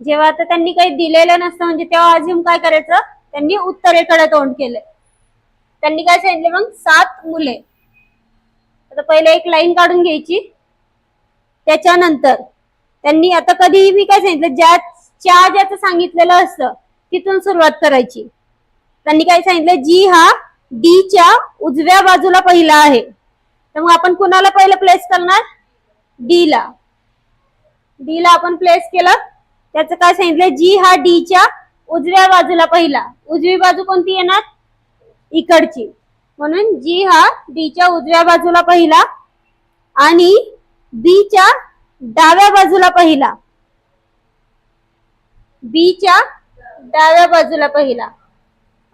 जेव्हा आता त्यांनी काही दिलेलं नसतं म्हणजे तेव्हा अजून काय करायचं? त्यांनी उत्तरेकडे तोंड केलंय. त्यांनी काय सांगितले मग? सात मुले. आता पहिले एक लाईन काढून घ्यायची. त्याच्यानंतर त्यांनी आता कधीही मी काय सांगितलं ज्या च्या ज्याचं सांगितलेलं असतं तिथून सुरुवात करायची. त्यांनी काय सांगितलं जी हा डी च्या उजव्या बाजूला पहिला आहे. तर मग आपण कुणाला पहिलं प्लेस करणार? डी ला. डी ला आपण प्लेस केलं. त्याचं काय सांगितलं जी हा डी च्या उजव्या बाजूला पहिला. उजवी बाजू कोणती येणार? इकडची. म्हणून जी हा डीच्या उजव्या बाजूला पहिला आणि बीच्या डाव्या बाजूला पहिला. बीच्या डाव्या बाजूला पहिला.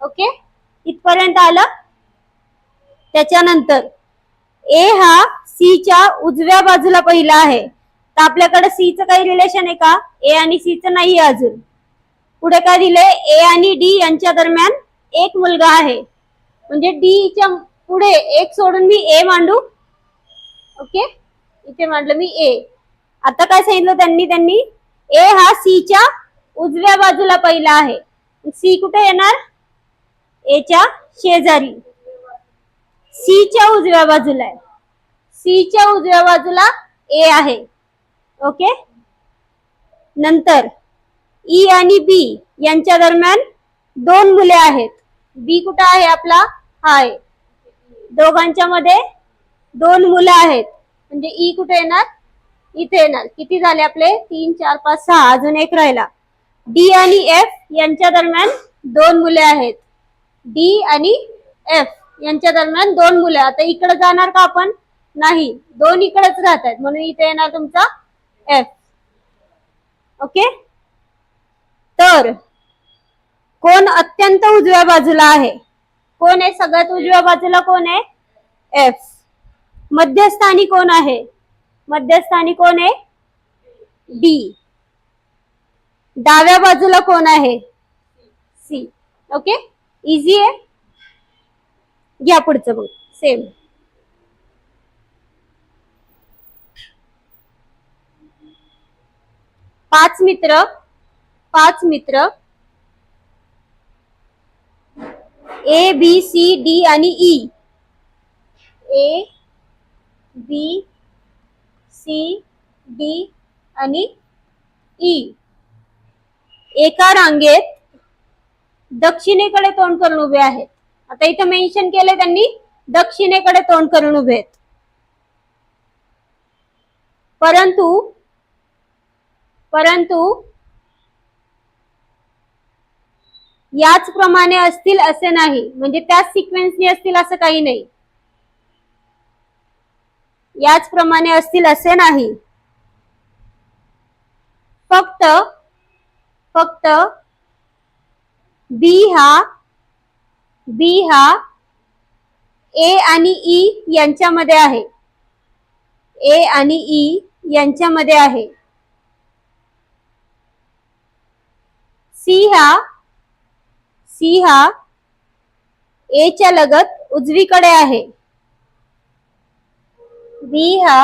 ओके इथपर्यंत आलं? त्याच्यानंतर ए हा सीच्या उजव्या बाजूला पहिला आहे. तर आपल्याकडे सीचं काही रिलेशन आहे का? ए आणि सीचं नाही अजून. पुढे काय दिलंय? ए आणि डी यांच्या दरम्यान एक मुलगा आहे. म्हणजे डी च्या पुढे एक सोडून मी ए मांडू. ओके इथे मांडलं मी ए आता काय सांगितलं त्यांनी? त्यांनी ए हा सी च्या उजव्या बाजूला पहिला आहे. सी कुठे येणार? एच्या शेजारी. सी च्या उजव्या बाजूला आहे. सी च्या उजव्या बाजूला ए आहे. ओके नंतर ई आणि बी यांच्या दरम्यान दोन मुले आहेत. बी कुठं आहे आपला? आहे दोघांच्या मध्ये दोन मुलं आहेत. म्हणजे ई कुठे येणार? इथे येणार. किती झाले आपले? तीन चार पाच सहा. अजून एक राहिला. डी आणि एफ यांच्या दरम्यान दोन मुले आहेत. डी आणि एफ यांच्या दरम्यान दोन मुले. आता इकडे जाणार का आपण? नाही. दोन इकडेच राहत आहेत. म्हणून इथे येणार तुमचा एफ. ओके? तर कोण अत्यंत उजव्या बाजूला आहे? कोण आहे? सगळ्यात उजव्या बाजूला कोण आहे? एफ मध्यस्थानी कोण आहे? मध्यस्थानी कोण आहे? डी डाव्या बाजूला कोण आहे? सी ओके इझी आहे? घ्या पुढचं मग सेम पाच मित्र पाच मित्र ए बी सी डी आणि E A B C D आणि ई एका रांगेत दक्षिणेकडे तोंड करून उभे आहेत. आता इथं मेन्शन केलंय त्यांनी दक्षिणेकडे तोंड करून उभे आहेत. परंतु परंतु याच प्रमाणे असतील असे नाही. म्हणजे त्याच सिक्वेन्सनी असतील असं काही नाही. याच प्रमाणे असतील असे नाही. फक्त फक्त बी हा बी हा ए आणि ई यांच्यामध्ये आहे. ए आणि ई यांच्यामध्ये आहे. सी हा सी हा ए च्या लगत उजवीकडे आहे. बी हा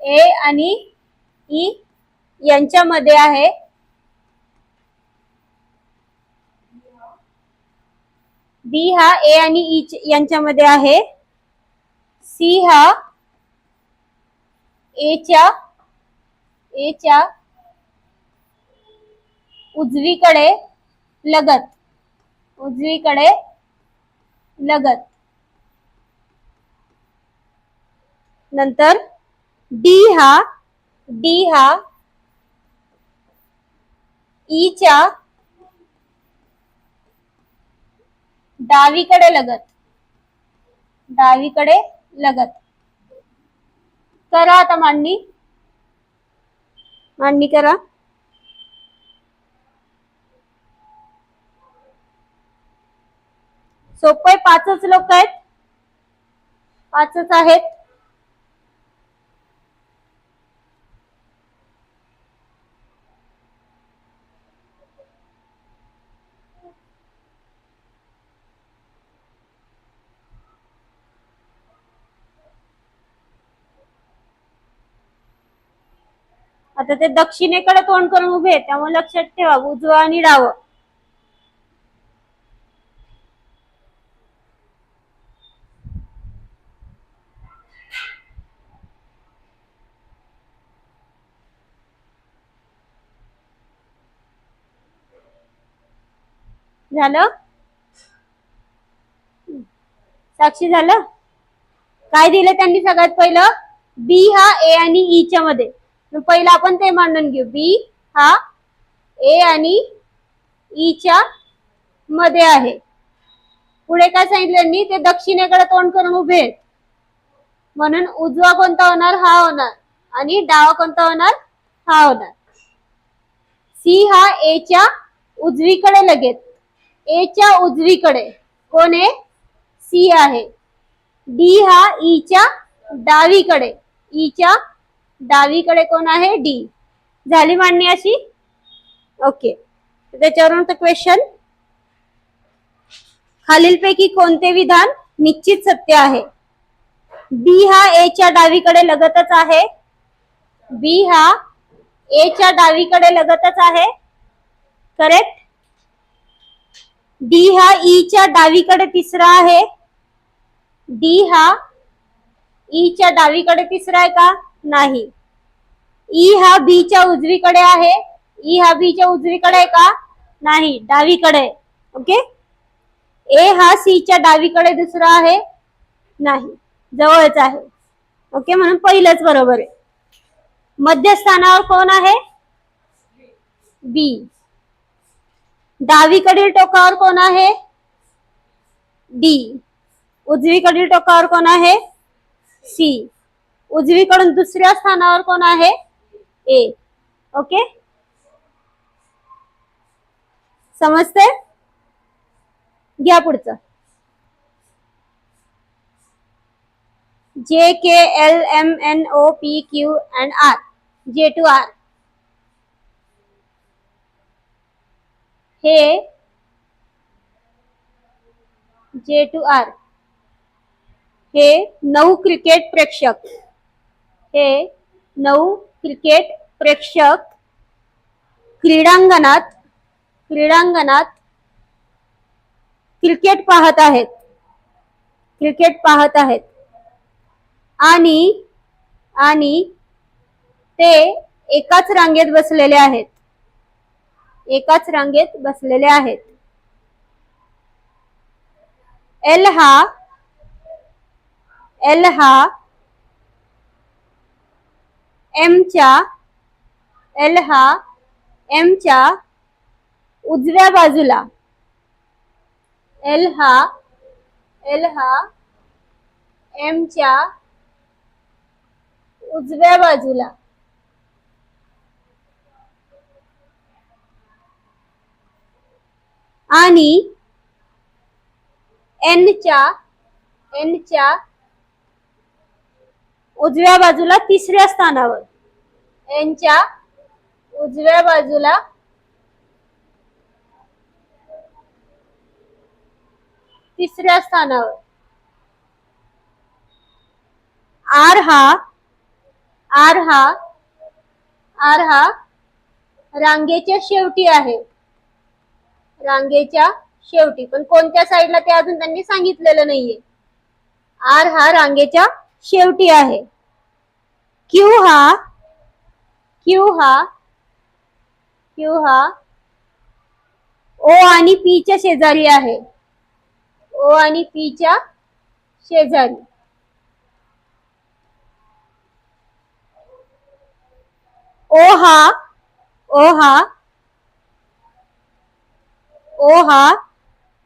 ए आणि ई यांच्यामध्ये आहे. बी हा ए आणि ई यांच्यामध्ये आहे. सी हा एच्या एच्या उजवीकडे लगत. उजवीकडे लगत. नंतर डी हा डी हा e ईच्या डावीकडे लगत. डावीकडे लगत. करा आता मांडणी. मांडणी करा. सोपे पाचच लोक आहेत. पाचच आहेत. आता ते दक्षिणेकडे तोंड करून उभे आहेत त्यामुळे लक्षात ठेवा उजवा आणि डावं. झालं? साक्षी झालं? काय दिलं त्यांनी सगळ्यात पहिलं? बी हा ए आणि ई च्या मध्ये. पहिलं आपण ते मांडून घेऊ. बी हा ए आणि ई च्या मध्ये आहे. पुढे काय सांगितलं त्यांनी ते दक्षिणेकडे तोंड करून उभे आहेत. म्हणून उजवा कोणता होणार? हा होणार. आणि डावा कोणता होणार? हा होणार. सी हा ए च्या उजवीकडे लगेच. ए च्या उजवीकडे. कोण आहे? सी आहे. डी हा ई च्या डावीकडे. ई च्या डावीकडे कोण आहे? डी झाली मांडणी अशी? ओके त्याच्यावरून क्वेश्चन खालीलपैकी कोणते विधान निश्चित सत्य आहे? बी हा ए च्या डावीकडे लगतच आहे. बी हा ए च्या डावीकडे लगतच आहे. करेक्ट डी हा ई च्या डावीकडे तिसरा आहे. डी हा ई च्या डावीकडे तिसरा आहे का? नाही. ई हा बी च्या उजवीकडे आहे. ई हा बी च्या उजवीकडे आहे का? नाही. डावीकडे. ओके? ए हा सी च्या डावीकडे दुसरा आहे. नाही. जवळच आहे. ओके? म्हणून पहिलंच बरोबर आहे. मध्यस्थानावर कोण आहे? बी. डावीकडील टोकावर कोण आहे? डी. उजवीकडील टोकावर कोण आहे? सी. उजवीकडून दुसऱ्या स्थानावर कोण आहे? ए. ओके? समजते घ्या पुढचं. J K L M N O P Q and R J two R हे जे टू आर हे नऊ क्रिकेट प्रेक्षक. हे नऊ क्रिकेट प्रेक्षक क्रीडांगणात क्रीडांगणात क्रिकेट पाहत आहेत. क्रिकेट पाहत आहेत. आणि आणि ते एकाच रांगेत बसलेले आहेत. एकाच रांगेत बसलेले आहेत. एल हा एल हा एमच्या एल हा एमच्या उजव्या बाजूला. एल हा एल हा एमच्या उजव्या बाजूला. आणि एन च्या एन च्या उजव्या बाजूला तिसऱ्या स्थानावर. एन च्या उजव्या बाजूला तिसऱ्या स्थानावर. आर हा आर हा आर हा रांगेच्या शेवटी आहे. रांगेच्या शेवटी. पण कोणत्या साईडला ते अजून त्यांनी सांगितलेलं नाहीये. आर हा रांगेच्या शेवटी आहे. क्यू हा क्यू हा क्यू हा ओ आणि पी च्या शेजारी आहे. ओ आणि पीच्या शेजारी. ओ हा ओ हा ओ हा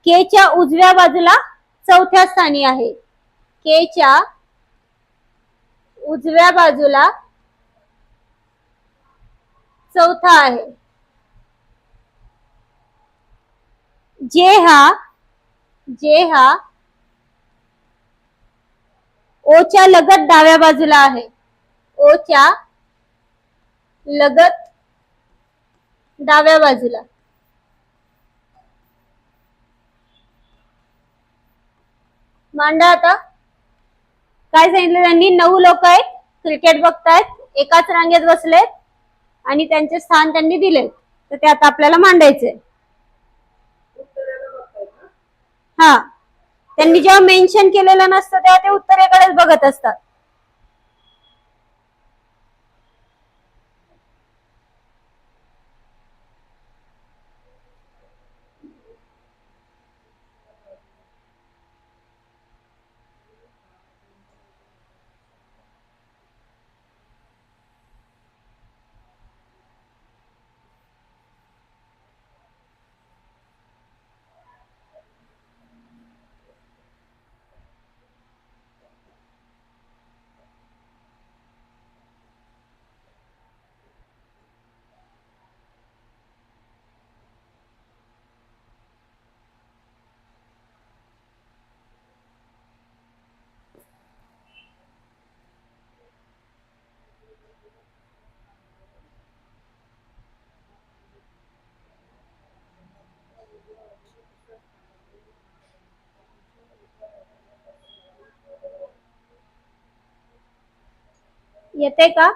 के च्या उजव्या बाजूला चौथ्या स्थानी आहे. के च्या उजव्या बाजूला चौथा आहे. जे हा जे हा ओच्या लगत डाव्या बाजूला आहे. ओच्या लगत डाव्या बाजूला. मांडा आता. काय सांगितलं त्यांनी? नऊ लोक आहेत क्रिकेट बघतायत एकाच रांगेत बसलेत आणि त्यांचे स्थान त्यांनी दिले तर ते आता आपल्याला मांडायचे हा. त्यांनी जेव्हा मेन्शन केलेलं नसतं तेव्हा ते उत्तरेकडेच बघत असतात. येते का?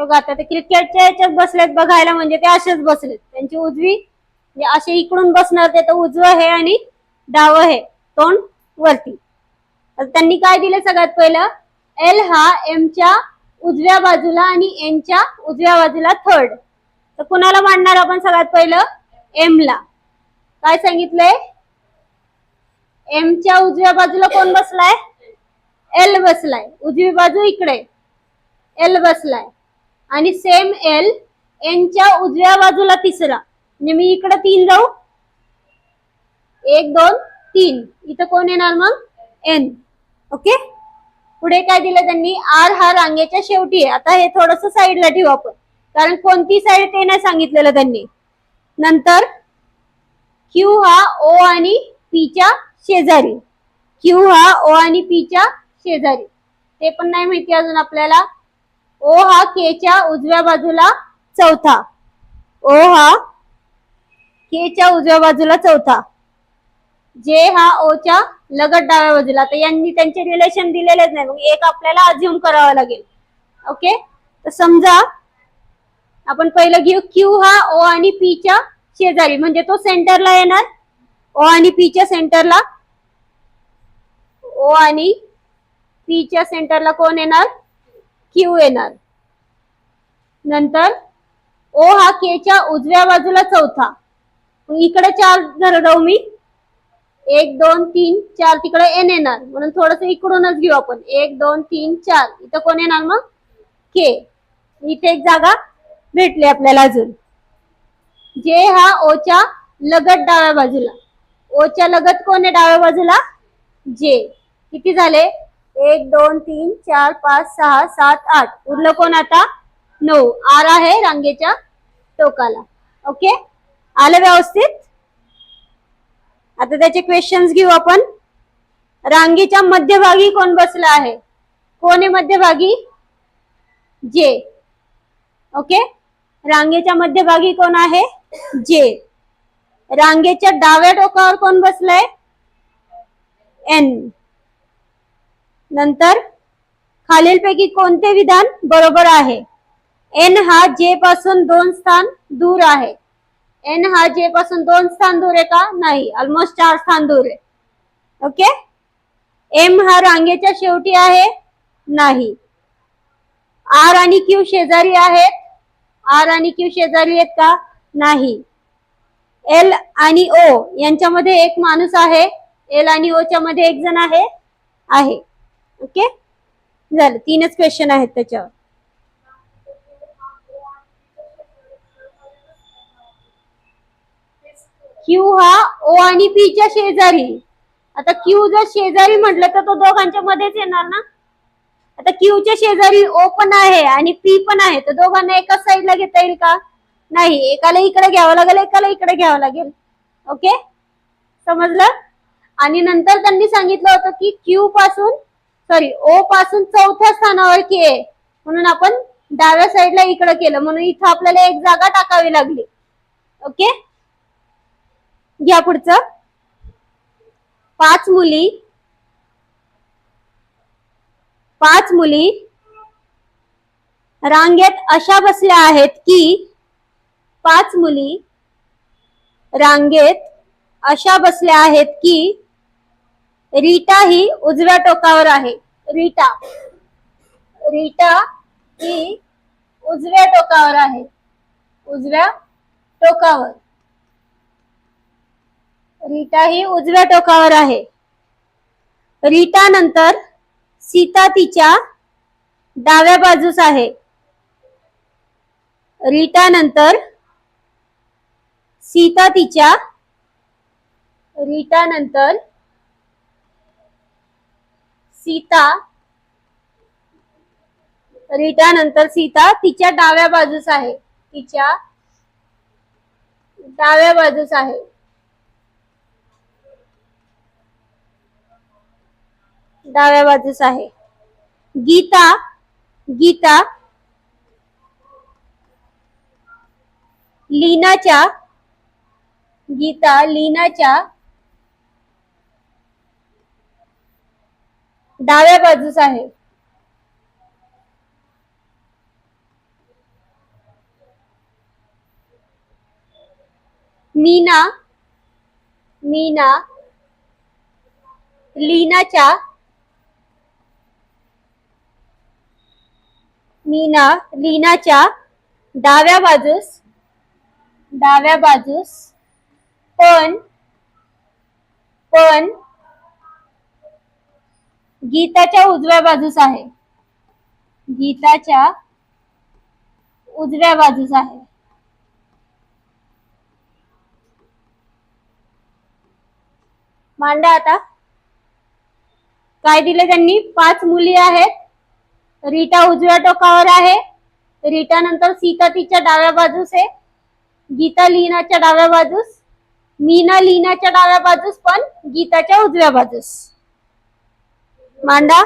बघा आता ते क्रिकेटच्या याच्यात बसलेत बघायला म्हणजे ते असेच बसलेत. त्यांची उजवी म्हणजे असे इकडून बसणार ते तर उजवं हे आणि डावं हे तोंड वरती. तर त्यांनी काय दिले सगळ्यात पहिलं? एल हा एमच्या उजव्या बाजूला आणि एनच्या उजव्या बाजूला थर्ड तर कुणाला मांडणार आपण सगळ्यात पहिलं? एम ला. काय सांगितलंय? एम च्या उजव्या बाजूला कोण बसलाय? एल बसलाय. उजवी बाजू इकडे. एल बसलाय. आणि सेम एल एनच्या उजव्या बाजूला तिसरा. म्हणजे मी इकडे तीन जाऊ. एक दोन तीन. इथं कोण येणार मग? एन. ओके? पुढे काय दिलं त्यांनी? आर हा रांगेच्या शेवटी आहे. आता हे थोडस साईडला ठेवू आपण. कारण कोणती साईड ते नाही सांगितलेलं त्यांनी. नंतर क्यू हा ओ आणि पीच्या शेजारी. क्यू हा ओ आणि पीच्या शेजारी. ते पण नाही माहिती अजून आपल्याला. ओ हा के च्या उजव्या बाजूला चौथा. ओ हा के च्या उजव्या बाजूला चौथा. जे हा ओ च्या लगत डाव्या बाजूला. तर यांनी त्यांचे रिलेशन दिलेलेच नाही. मग एक आपल्याला अज्युम करावं लागेल. ओके तर समजा आपण पहिलं घेऊ. क्यू हा ओ आणि पी च्या शेजारी. म्हणजे तो सेंटरला येणार. ओ आणि पी च्या सेंटरला ओ आणि पी च्या सेंटरला कोण येणार? क्यू येणार? नंतर ओ हा के च्या उजव्या बाजूला चौथा. इकडे चार धर मी. एक दोन तीन चार. तिकडे एन येणार. म्हणून थोडस इकडूनच घेऊ आपण. एक दोन तीन चार. इथं कोण येणार मग? के इथे एक जागा भेटली आपल्याला अजून. जे हा ओच्या लगत डाव्या बाजूला. ओच्या लगत कोण आहे डाव्या बाजूला? जे किती झाले? एक दोन तीन चार पाच सहा सात आठ. उरलं कोण आता? नऊ. आर आहे रांगेच्या टोकाला. ओके आलं व्यवस्थित? आता त्याचे क्वेश्चन्स घेऊ आपण. रांगेच्या मध्यभागी कोण बसला आहे? कोण आहे मध्यभागी? जे. ओके रांगेच्या मध्यभागी कोण आहे? जे. रांगेच्या डाव्या टोकावर कोण बसलाय? एन. नंतर खालीलपैकी कोणते विधान बरोबर आहे? एन हा जे पासून दोन स्थान दूर आहे. एन हा जे पासून दोन स्थान दूर आहे का? नाही. ऑलमोस्ट चार स्थान दूर आहे. ओके एम हा रांगेच्या शेवटी आहे? नाही. आर आणि क्यू शेजारी आहेत? आर आणि क्यू शेजारी आहेत का? नाही. एल आणि ओ यांच्यामध्ये एक माणूस आहे. एल आणि ओच्या मध्ये एक जण आहे. आहे. ओके? झालं. तीनच क्वेश्चन आहेत त्याच्यावर. क्यू हा ओ आणि पी च्या शेजारी. आता क्यू जर शेजारी म्हटलं तर तो दोघांच्या मध्येच येणार ना? आता क्यू च्या शेजारी ओ पण आहे आणि पी पण आहे. तर दोघांना एकाच साईडला घेता येईल का? नाही. एकाला इकडे घ्यावं लागेल एकाला इकडे घ्यावं लागेल. ओके? समजलं? आणि नंतर त्यांनी सांगितलं होतं की क्यू पासून सॉरी ओ पासून चौथ्या स्थानावर के आहे. म्हणून आपण डाव्या साईडला इकडं केलं. म्हणून इथं आपल्याला एक जागा टाकावी लागली. ओके? घ्या पुढचं. पाच मुली. पाच मुली. रांगेत अशा बसल्या आहेत की पाच मुली रांगेत अशा बसल्या आहेत की रीटा ही उजव्या टोकावर आहे. रीटा. रीटा ही उजव्या टोकावर आहे. उजव्या टोकावर. रीटा ही उजव्या टोकावर आहे. रीटा नंतर सीता तिच्या डाव्या बाजूस आहे. रीटा नंतर सीता तिच्या रीटा नंतर सीता. रीटा नंतर सीता तिच्या डाव्या बाजूस आहे. तिच्या डाव्या बाजूस आहे. डाव्या बाजूस आहे. गीता गीता. लीनाच्या गीता लीनाच्या डाव्या बाजूस आहे. मीना मीना लीनाच्या मीना लीनाच्या डाव्या बाजूस डाव्या बाजूस पण पण गीताच्या उजव्या बाजूस आहे. गीताच्या उजव्या बाजूस आहे. मांडा आता. काय दिले त्यांनी? पाच मुली आहेत. रीटा उजव्या टोकावर आहे. रीटा नंतर सीता तिच्या डाव्या बाजूस आहे. गीता लीनाच्या डाव्या बाजूस. मीना लीनाच्या डाव्या बाजूस पण गीताच्या उजव्या बाजूस. मांडा.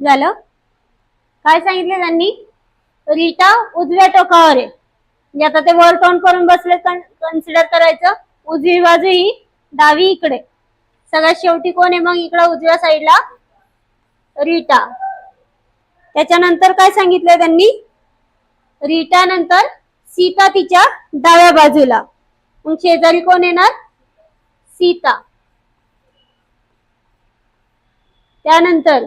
झालं? काय सांगितलं त्यांनी? रिटा उजव्या टोकावर आहे. म्हणजे आता ते वर तोंड करून बसले कन्सिडर करायचं. उजवी बाजू ही डावी इकडे. सगळ्यात शेवटी कोण आहे मग इकडं उजव्या साईडला? रीटा. त्याच्यानंतर काय सांगितलंय त्यांनी? रीटा नंतर सीता तिच्या डाव्या बाजूला. मग शेजारी कोण येणार? सीता. त्यानंतर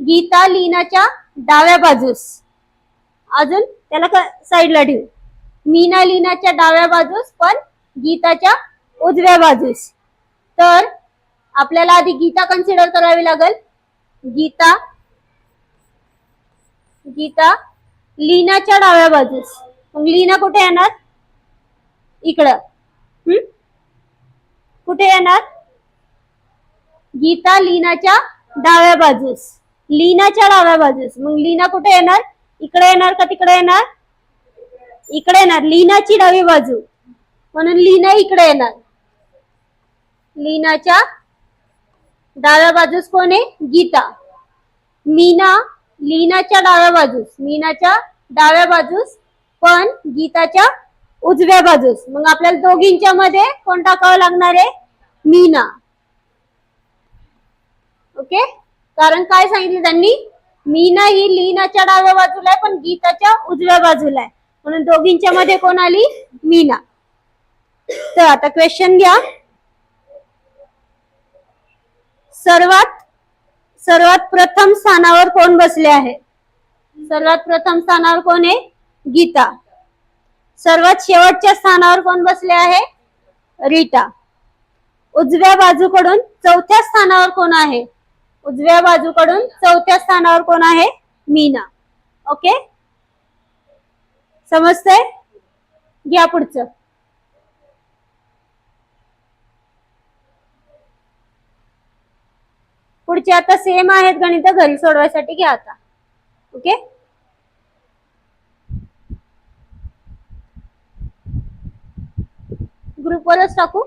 गीता लीनाच्या डाव्या बाजूस. अजून त्याला साईडला ठेवू. मीना लीनाच्या डाव्या बाजूस पण गीताच्या उजव्या बाजूस. तर आपल्याला आधी गीता कन्सिडर करावी लागेल. गीता गीता लीनाच्या डाव्या बाजूस. मग लीना कुठे येणार? इकडं. हम्म? कुठे येणार? गीता लीनाच्या डाव्या बाजूस. लीनाच्या डाव्या बाजूस मग लीना कुठे येणार? इकडे येणार का तिकडे येणार? इकडे येणार. लीनाची डावी बाजू. म्हणून लीना इकडे येणार. लीनाच्या डाव्या बाजूस कोण आहे? गीता. मीना लीनाच्या डाव्या बाजूस. मीनाच्या डाव्या बाजूस पण गीताच्या उजव्या बाजूस. मग आपल्याला दोघींच्या मध्ये कोण टाकावं लागणार आहे? मीना. ओके? कारण काय सांगितलं त्यांनी? मीना ही लीनाच्या डाव्या बाजूला आहे पण गीताच्या उजव्या बाजूला आहे. म्हणून दोघींच्या मध्ये कोण आली? मीना. तर आता क्वेश्चन घ्या. सर्वात सर्वात प्रथम स्थानावर कोण बसले आहे? सर्वात प्रथम स्थानावर कोण आहे? गीता. सर्वात शेवटच्या स्थानावर कोण बसले आहे? रीटा. उजव्या बाजूकडून चौथ्या स्थानावर कोण आहे? उजव्या बाजूकडून चौथ्या स्थानावर कोण आहे? मीना. ओके समजतंय? घ्या पुढचं. पुढचे आता सेम आहेत गणित घरी सोडवायसाठी घ्या आता. ओके ग्रुपवरच टाकू.